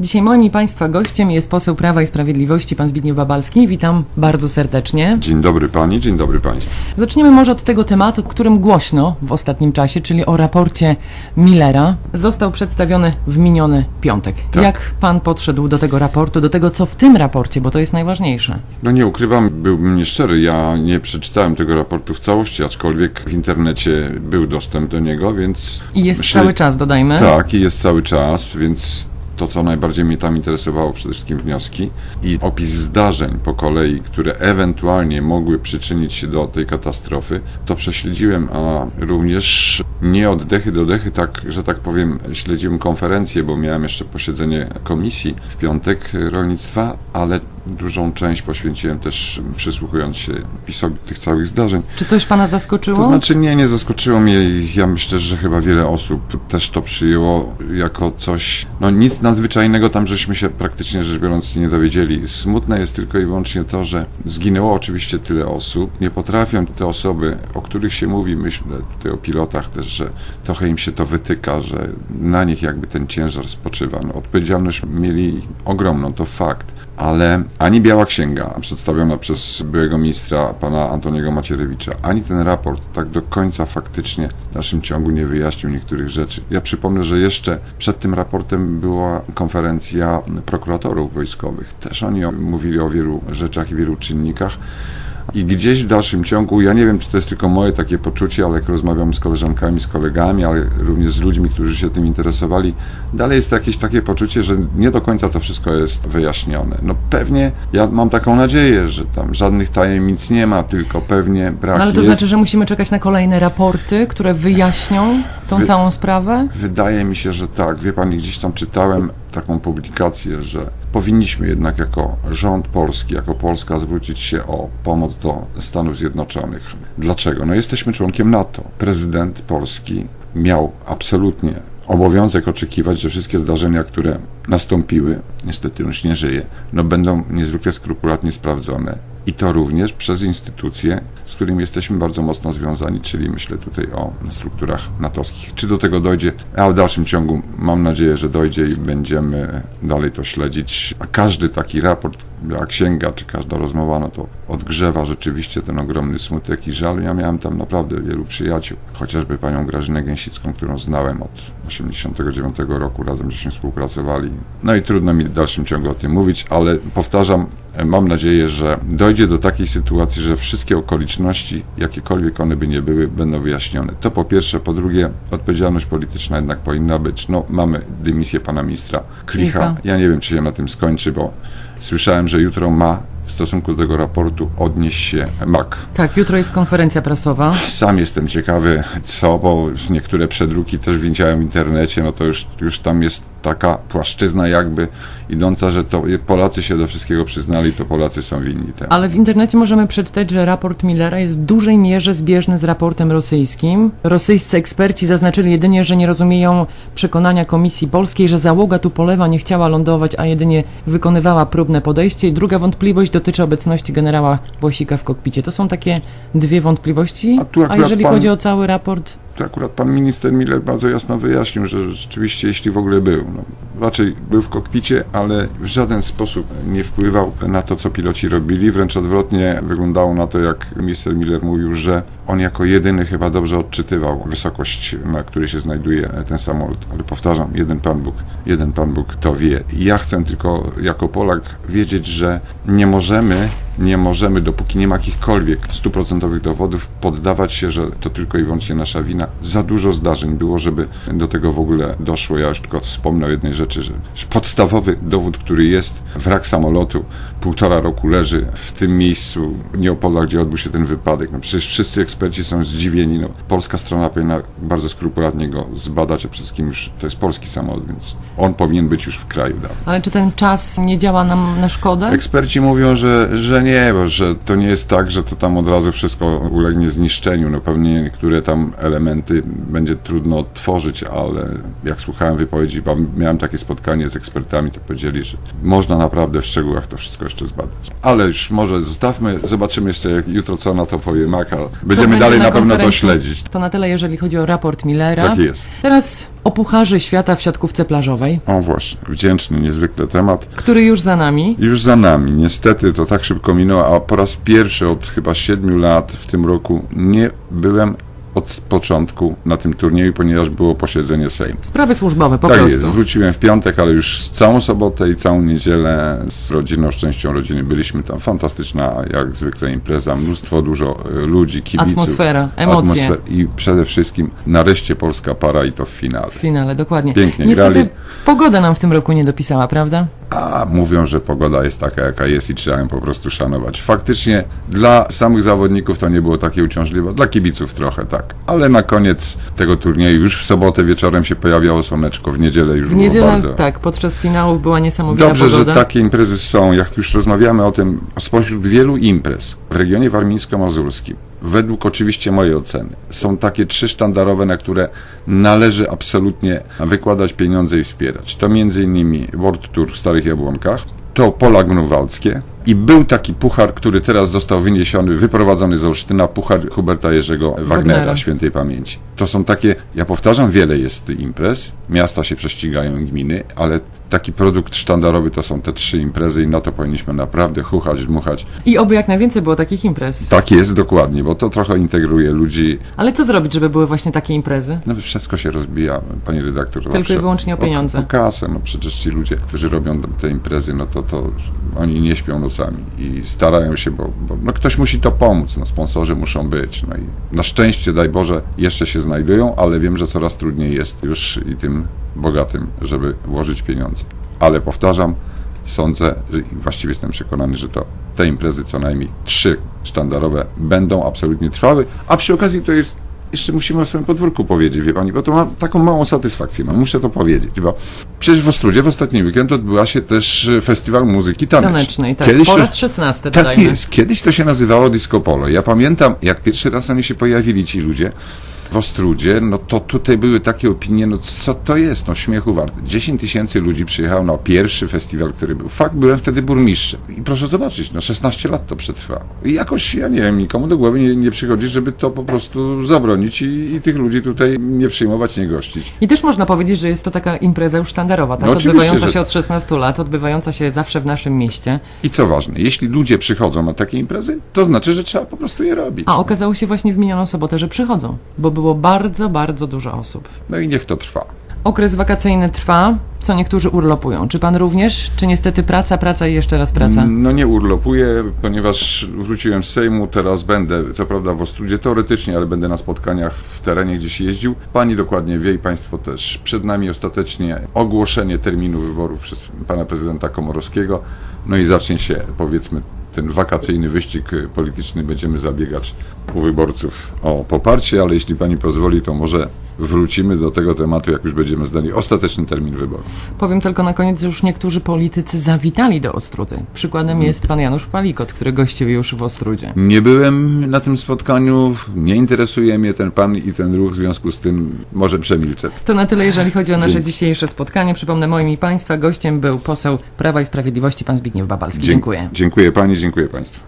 Dzisiaj moim i Państwa gościem jest poseł Prawa i Sprawiedliwości, pan Zbigniew Babalski. Witam bardzo serdecznie. Dzień dobry pani, dzień dobry państwu. Zaczniemy może od tego tematu, którym głośno w ostatnim czasie, czyli o raporcie Millera. Został przedstawiony w miniony piątek. Tak. Jak pan podszedł do tego raportu, do tego, co w tym raporcie, bo to jest najważniejsze? No nie ukrywam, byłbym nieszczery, ja nie przeczytałem tego raportu w całości, aczkolwiek w internecie był dostęp do niego, więc... I jest myślę- cały czas, dodajmy. Tak, i jest cały czas, więc to, co najbardziej mnie tam interesowało, przede wszystkim wnioski i opis zdarzeń po kolei, które ewentualnie mogły przyczynić się do tej katastrofy, to prześledziłem, a również nie od dechy do dechy, tak, że tak powiem, śledziłem konferencję, bo miałem jeszcze posiedzenie komisji w piątek rolnictwa, ale dużą część poświęciłem też przysłuchując się pisowi tych całych zdarzeń. Czy coś pana zaskoczyło? To znaczy nie, nie zaskoczyło mnie. Ja myślę, że chyba wiele osób też to przyjęło jako coś, no nic nadzwyczajnego tam żeśmy się praktycznie rzecz biorąc nie dowiedzieli. Smutne jest tylko i wyłącznie to, że zginęło oczywiście tyle osób. Nie potrafią te osoby, o których się mówi, myślę tutaj o pilotach też, że trochę im się to wytyka, że na nich jakby ten ciężar spoczywa. No, odpowiedzialność mieli ogromną, to fakt. Ale ani Biała Księga przedstawiona przez byłego ministra pana Antoniego Macierewicza, ani ten raport tak do końca faktycznie w dalszym ciągu nie wyjaśnił niektórych rzeczy. Ja przypomnę, że jeszcze przed tym raportem była konferencja prokuratorów wojskowych. Też oni mówili o wielu rzeczach i wielu czynnikach. I gdzieś w dalszym ciągu, ja nie wiem, czy to jest tylko moje takie poczucie, ale jak rozmawiam z koleżankami, z kolegami, ale również z ludźmi, którzy się tym interesowali, dalej jest jakieś takie poczucie, że nie do końca to wszystko jest wyjaśnione. No pewnie, ja mam taką nadzieję, że tam żadnych tajemnic nie ma, tylko pewnie brak No, ale to jest. znaczy, że musimy czekać na kolejne raporty, które wyjaśnią tą Wy- całą sprawę? Wydaje mi się, że tak. Wie pani, gdzieś tam czytałem taką publikację, że powinniśmy jednak jako rząd polski, jako Polska zwrócić się o pomoc do Stanów Zjednoczonych. Dlaczego? No jesteśmy członkiem NATO. Prezydent Polski miał absolutnie obowiązek oczekiwać, że wszystkie zdarzenia, które nastąpiły, niestety już nie żyje, no będą niezwykle skrupulatnie sprawdzone. I to również przez instytucje, z którymi jesteśmy bardzo mocno związani, czyli myślę tutaj o strukturach natowskich. Czy do tego dojdzie? A w dalszym ciągu mam nadzieję, że dojdzie i będziemy dalej to śledzić. A każdy taki raport, jak księga, czy każda rozmowa, no to odgrzewa rzeczywiście ten ogromny smutek i żal. Ja miałem tam naprawdę wielu przyjaciół, chociażby panią Grażynę Gęsicką, którą znałem od 89 roku, razem żeśmy współpracowali. No i trudno mi w dalszym ciągu o tym mówić, ale powtarzam, Mam nadzieję, że dojdzie do takiej sytuacji, że wszystkie okoliczności, jakiekolwiek one by nie były, będą wyjaśnione. To po pierwsze. Po drugie, odpowiedzialność polityczna jednak powinna być. No, mamy dymisję pana ministra Klicha. Ja nie wiem, czy się na tym skończy, bo słyszałem, że jutro ma w stosunku do tego raportu odnieść się MAK. Tak, jutro jest konferencja prasowa. Sam jestem ciekawy, co, bo niektóre przedruki też widziałem w internecie, no to już, już tam jest taka płaszczyzna jakby idąca, że to Polacy się do wszystkiego przyznali, to Polacy są winni temu. Ale w internecie możemy przeczytać, że raport Millera jest w dużej mierze zbieżny z raportem rosyjskim. Rosyjscy eksperci zaznaczyli jedynie, że nie rozumieją przekonania Komisji Polskiej, że załoga Tupolewa nie chciała lądować, a jedynie wykonywała próbne podejście. I druga wątpliwość dotyczy obecności generała Włosika w kokpicie. To są takie dwie wątpliwości. A tu akurat jeżeli pan- chodzi o cały raport, To akurat pan minister Miller bardzo jasno wyjaśnił, że rzeczywiście, jeśli w ogóle był, no, raczej był w kokpicie, ale w żaden sposób nie wpływał na to, co piloci robili. Wręcz odwrotnie wyglądało na to, jak minister Miller mówił, że on jako jedyny chyba dobrze odczytywał wysokość, na której się znajduje ten samolot. Ale powtarzam, jeden Pan Bóg, jeden Pan Bóg to wie. Ja chcę tylko jako Polak wiedzieć, że nie możemy nie możemy, dopóki nie ma jakichkolwiek stuprocentowych dowodów, poddawać się, że to tylko i wyłącznie nasza wina. Za dużo zdarzeń było, żeby do tego w ogóle doszło. Ja już tylko wspomnę o jednej rzeczy, że podstawowy dowód, który jest, wrak samolotu półtora roku leży w tym miejscu nieopodal, gdzie odbył się ten wypadek. No przecież wszyscy eksperci są zdziwieni. No, polska strona powinna bardzo skrupulatnie go zbadać, a przede wszystkim już to jest polski samolot, więc on powinien być już w kraju dawno. ale czy ten czas nie działa nam na szkodę? Eksperci mówią, że, że nie, bo że to nie jest tak, że to tam od razu wszystko ulegnie zniszczeniu. No pewnie niektóre tam elementy będzie trudno odtworzyć, ale jak słuchałem wypowiedzi, bo miałem takie spotkanie z ekspertami, to powiedzieli, że można naprawdę w szczegółach to wszystko jeszcze zbadać. Ale już może zostawmy, zobaczymy jeszcze jak jutro co na to powie Maka. Będziemy będzie dalej na na pewno to śledzić. To na tyle, jeżeli chodzi o raport Millera. Tak jest. Teraz o Pucharze Świata w siatkówce plażowej, O właśnie, wdzięczny niezwykle temat. który już za nami. Już za nami. Niestety to tak szybko minęło, a po raz pierwszy od chyba siedmiu lat w tym roku nie byłem od początku na tym turnieju, ponieważ było posiedzenie Sejmu. Sprawy służbowe po tak prostu. jest, wróciłem w piątek, ale już całą sobotę i całą niedzielę z rodziną, z częścią rodziny byliśmy tam. Fantastyczna, jak zwykle impreza, mnóstwo, dużo e, ludzi, kibiców. Atmosfera, emocje. atmosfer- I przede wszystkim nareszcie polska para i to w finale. W finale, dokładnie. Pięknie Niestety grali. pogoda nam w tym roku nie dopisała, prawda? A mówią, że pogoda jest taka, jaka jest i trzeba ją po prostu szanować. Faktycznie dla samych zawodników to nie było takie uciążliwe, dla kibiców trochę tak. Ale na koniec tego turnieju już w sobotę wieczorem się pojawiało słoneczko, w niedzielę już W było niedzielę, bardzo... tak, podczas finałów była niesamowita Dobrze, że pogoda. takie imprezy są. Jak już rozmawiamy o tym, spośród wielu imprez w regionie warmińsko-mazurskim, według oczywiście mojej oceny, są takie trzy sztandarowe, na które należy absolutnie wykładać pieniądze i wspierać. To innymi World Tour w Starych Jabłonkach, to Pola Grunwaldzkie i był taki puchar, który teraz został wyniesiony, wyprowadzony z Olsztyna, puchar Huberta Jerzego Wagnera, Wagnera. świętej pamięci. To są takie, ja powtarzam, wiele jest imprez, miasta się prześcigają gminy, ale taki produkt sztandarowy to są te trzy imprezy i na to powinniśmy naprawdę chuchać, dmuchać. I oby jak najwięcej było takich imprez. Tak jest dokładnie, bo to trochę integruje ludzi. Ale co zrobić, żeby były właśnie takie imprezy? No wszystko się rozbija, pani redaktor. Tylko zawsze i wyłącznie o pieniądze. O, o kasę, no przecież ci ludzie, którzy robią te imprezy, no to, to oni nie śpią i starają się, bo, bo no ktoś musi to pomóc, no sponsorzy muszą być, no i na szczęście, daj Boże, jeszcze się znajdują, ale wiem, że coraz trudniej jest już i tym bogatym, żeby włożyć pieniądze. Ale powtarzam, sądzę, że właściwie jestem przekonany, że to te imprezy, co najmniej trzy sztandarowe, będą absolutnie trwały, a przy okazji to jest jeszcze musimy o swoim podwórku powiedzieć, wie pani, bo to mam taką małą satysfakcję, mam, muszę to powiedzieć, bo przecież w Ostrudzie w ostatni weekend odbyła się też e, festiwal muzyki tanecznej. Tanecznej, tak. Kiedyś po to, raz 16 tak dodajmy. jest, kiedyś to się nazywało disco polo. Ja pamiętam, jak pierwszy raz oni się pojawili, ci ludzie, w Ostrudzie, no to tutaj były takie opinie, no co to jest, no śmiechu warte. 10 tysięcy ludzi przyjechało na pierwszy festiwal, który był. Fakt, byłem wtedy burmistrzem. I proszę zobaczyć, no 16 lat to przetrwało. I jakoś, ja nie wiem, nikomu do głowy nie, nie przychodzi, żeby to po prostu zabronić i, i tych ludzi tutaj nie przyjmować, nie gościć. I też można powiedzieć, że jest to taka impreza już sztandarowa, tak? No odbywająca się tak. od 16 lat, odbywająca się zawsze w naszym mieście. I co ważne, jeśli ludzie przychodzą na takie imprezy, to znaczy, że trzeba po prostu je robić. A okazało się właśnie w minioną sobotę, że przychodzą, bo było bardzo, bardzo dużo osób. No i niech to trwa. Okres wakacyjny trwa, co niektórzy urlopują. Czy pan również? Czy niestety praca, praca i jeszcze raz praca? No nie urlopuję, ponieważ wróciłem z Sejmu, teraz będę, co prawda w Ostrudzie teoretycznie, ale będę na spotkaniach w terenie gdzieś jeździł. Pani dokładnie wie i Państwo też. Przed nami ostatecznie ogłoszenie terminu wyborów przez Pana Prezydenta Komorowskiego. No i zacznie się, powiedzmy, ten wakacyjny wyścig polityczny. Będziemy zabiegać u wyborców o poparcie, ale jeśli Pani pozwoli, to może wrócimy do tego tematu, jak już będziemy zdali ostateczny termin wyborów. Powiem tylko na koniec, że już niektórzy politycy zawitali do Ostrudy. Przykładem jest pan Janusz Palikot, który gościł już w Ostrudzie. Nie byłem na tym spotkaniu, nie interesuje mnie ten pan i ten ruch, w związku z tym może przemilczę. To na tyle, jeżeli chodzi o nasze Dzięki. dzisiejsze spotkanie. Przypomnę, moim i państwa gościem był poseł Prawa i Sprawiedliwości, pan Zbigniew Babalski. Dziękuję. Dziękuję pani, dziękuję państwu.